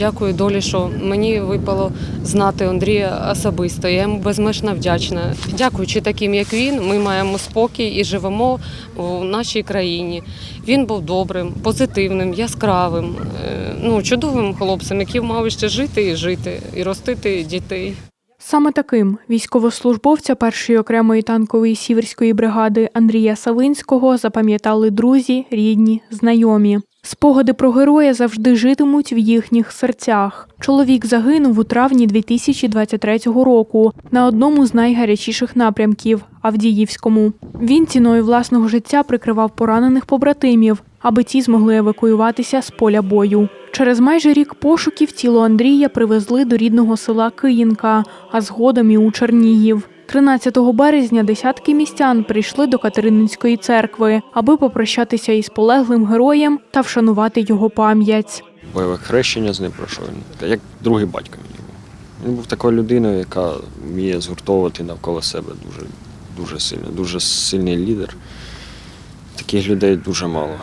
Дякую долі, що мені випало знати Андрія особисто. Я йому безмежно вдячна. Дякуючи таким, як він, ми маємо спокій і живемо в нашій країні. Він був добрим, позитивним, яскравим, е, ну чудовим хлопцем, який мав ще жити і жити, і ростити дітей. Саме таким військовослужбовця першої окремої танкової сіверської бригади Андрія Савинського запам'ятали друзі, рідні, знайомі. Спогади про героя завжди житимуть в їхніх серцях. Чоловік загинув у травні 2023 року на одному з найгарячіших напрямків Авдіївському. Він ціною власного життя прикривав поранених побратимів, аби ті змогли евакуюватися з поля бою. Через майже рік пошуків тіло Андрія привезли до рідного села Киїнка, а згодом і у Чернігів. 13 березня десятки містян прийшли до Катерининської церкви, аби попрощатися із полеглим героєм та вшанувати його пам'ять. бойове хрещення з ним пройшов. Як другий батько був. Він був такою людиною, яка вміє згуртовувати навколо себе дуже, дуже сильно, дуже сильний лідер. Таких людей дуже мало.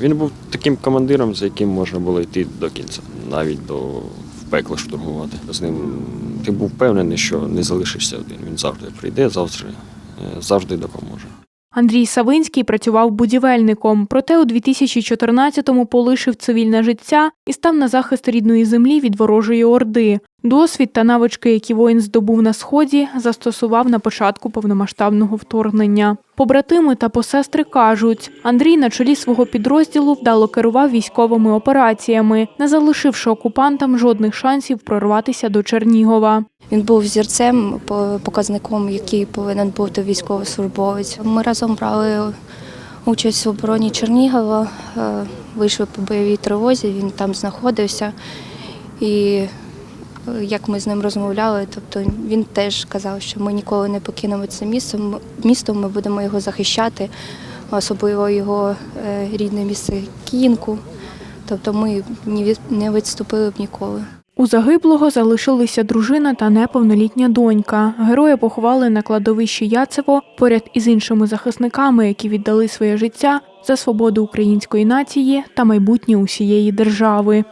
Він був таким командиром, за яким можна було йти до кінця, навіть до пекло штурмувати. З ним ти був впевнений, що не залишишся один. Він завжди прийде, завжди, е, завжди допоможе. Андрій Савинський працював будівельником, проте у 2014-му полишив цивільне життя і став на захист рідної землі від ворожої орди. Досвід та навички, які воїн здобув на сході, застосував на початку повномасштабного вторгнення. Побратими та посестри кажуть, Андрій на чолі свого підрозділу вдало керував військовими операціями, не залишивши окупантам жодних шансів прорватися до Чернігова. Він був зірцем, показником, який повинен бути військовослужбовець. Ми разом брали участь в обороні Чернігова, е, вийшли по бойовій тривозі, він там знаходився. І як ми з ним розмовляли, тобто він теж казав, що ми ніколи не покинемо це місто, місто, ми будемо його захищати, особливо його е, рідне місце Кінку. Тобто ми не відступили б ніколи. У загиблого залишилися дружина та неповнолітня донька. Героя поховали на кладовищі Яцево поряд із іншими захисниками, які віддали своє життя за свободу української нації та майбутнє усієї держави.